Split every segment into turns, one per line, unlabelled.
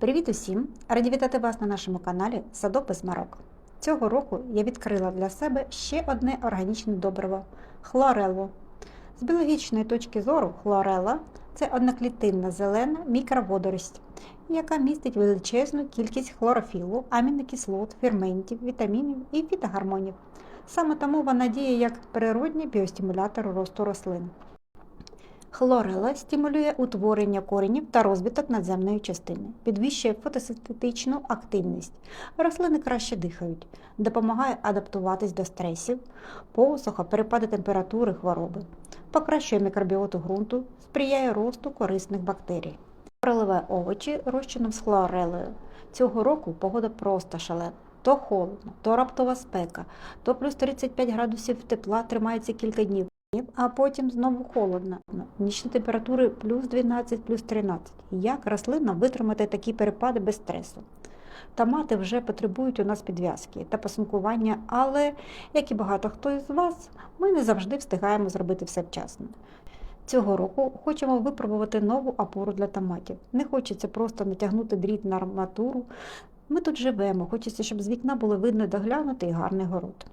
Привіт усім! Раді вітати вас на нашому каналі Садок без марок. Цього року я відкрила для себе ще одне органічне добриво хлореллу. З біологічної точки зору хлорелла це одноклітинна зелена мікроводорість, яка містить величезну кількість хлорофілу, амінокислот, ферментів, вітамінів і фітогормонів. Саме тому вона діє як природній біостимулятор росту рослин. Хлорела стимулює утворення коренів та розвиток надземної частини, підвищує фотосинтетичну активність. Рослини краще дихають, допомагає адаптуватись до стресів, посуха, перепади температури, хвороби, покращує мікробіоту ґрунту, сприяє росту корисних бактерій. Хлорелеві овочі розчином з хлорелею. Цього року погода просто шалена. То холодно, то раптова спека, то плюс 35 градусів тепла тримається кілька днів а потім знову холодно. Нічні температури плюс 12, плюс 13. Як рослинам витримати такі перепади без стресу? Томати вже потребують у нас підв'язки та посинкування, але, як і багато хто із вас, ми не завжди встигаємо зробити все вчасно. Цього року хочемо випробувати нову опору для томатів. Не хочеться просто натягнути дріт на арматуру. Ми тут живемо, хочеться, щоб з вікна було видно доглянутий і гарний город.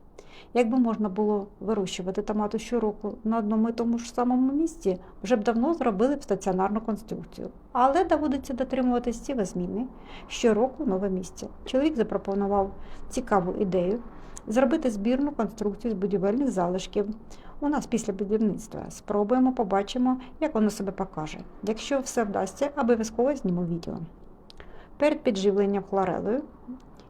Якби можна було вирощувати томати щороку на одному і тому ж самому місці, вже б давно зробили б стаціонарну конструкцію. Але доводиться дотримуватись цієї зміни щороку нове місце. Чоловік запропонував цікаву ідею зробити збірну конструкцію з будівельних залишків. У нас після будівництва спробуємо, побачимо, як воно себе покаже. Якщо все вдасться, обов'язково зніму відео. Перед підживленням хлорелою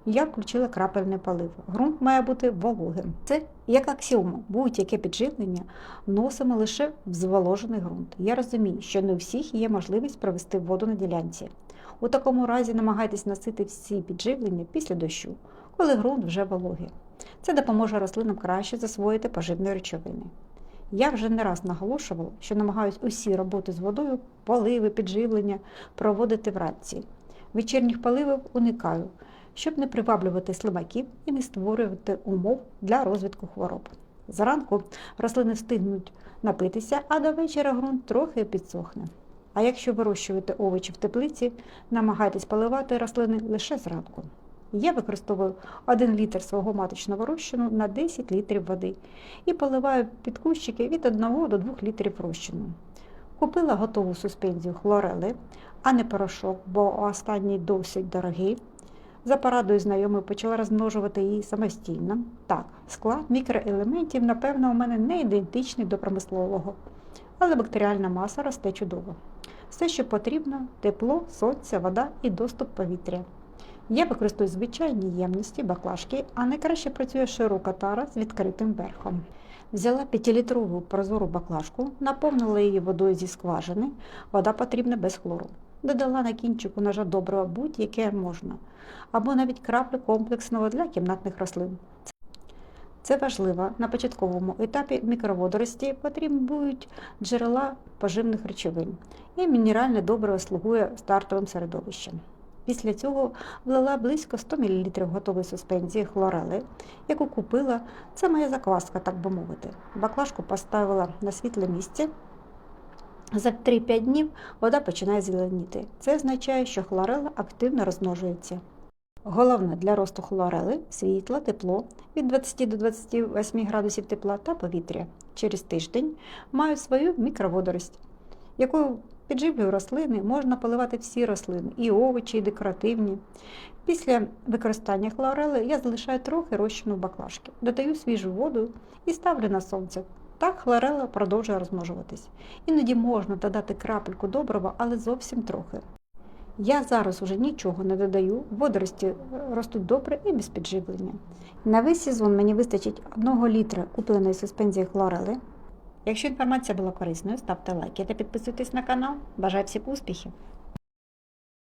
я включила крапельний полив. Грунт має бути вологим. Це як аксіома, будь-яке підживлення вносимо лише в зволожений ґрунт. Я розумію, що не у всіх є можливість провести воду на ділянці. У такому разі намагайтесь носити всі підживлення після дощу, коли ґрунт вже вологий. Це допоможе рослинам краще засвоїти поживні речовини. Я вже не раз наголошувала, що намагаюсь усі роботи з водою, поливи, підживлення проводити вранці. Вечірніх поливів уникаю щоб не приваблювати слимаків і не створювати умов для розвитку хвороб. Зранку рослини встигнуть напитися, а до вечора ґрунт трохи підсохне. А якщо вирощуєте овочі в теплиці, намагайтесь поливати рослини лише зранку. Я використовую 1 літр свого маточного розчину на 10 літрів води і поливаю під кущики від 1 до 2 літрів розчину. Купила готову суспензію хлорели, а не порошок, бо останній досить дорогий. За порадою знайомої почала розмножувати її самостійно. Так, склад мікроелементів, напевно, у мене не ідентичний до промислового, але бактеріальна маса росте чудово. Все, що потрібно тепло, сонце, вода і доступ повітря. Я використовую звичайні ємності, баклажки, а найкраще працює широка тара з відкритим верхом. Взяла 5-літрову прозору баклажку, наповнила її водою зі скважини, вода потрібна без хлору додала на кінчику ножа доброго будь-яке можна, або навіть краплю комплексного для кімнатних рослин. Це важливо. На початковому етапі мікроводорості потрібні будуть джерела поживних речовин, і мінеральне добриво слугує стартовим середовищем. Після цього влила близько 100 мл готової суспензії хлорели, яку купила, це моя закваска, так би мовити. Баклажку поставила на світле місце. За 3-5 днів вода починає зеленіти. Це означає, що хлорела активно розмножується. Головне для росту хлорели світло, тепло від 20 до 28 градусів тепла та повітря. Через тиждень маю свою мікроводорость, якою підживлюю рослини, можна поливати всі рослини, і овочі, і декоративні. Після використання хлорели я залишаю трохи розчину баклажки, додаю свіжу воду і ставлю на сонце. Так хлорела продовжує розмножуватись. Іноді можна додати крапельку доброго, але зовсім трохи. Я зараз уже нічого не додаю, водорості ростуть добре і без підживлення. На весь сезон мені вистачить 1 літра купленої суспензії хлорели. Якщо інформація була корисною, ставте лайки та підписуйтесь на канал. Бажаю всіх успіхів!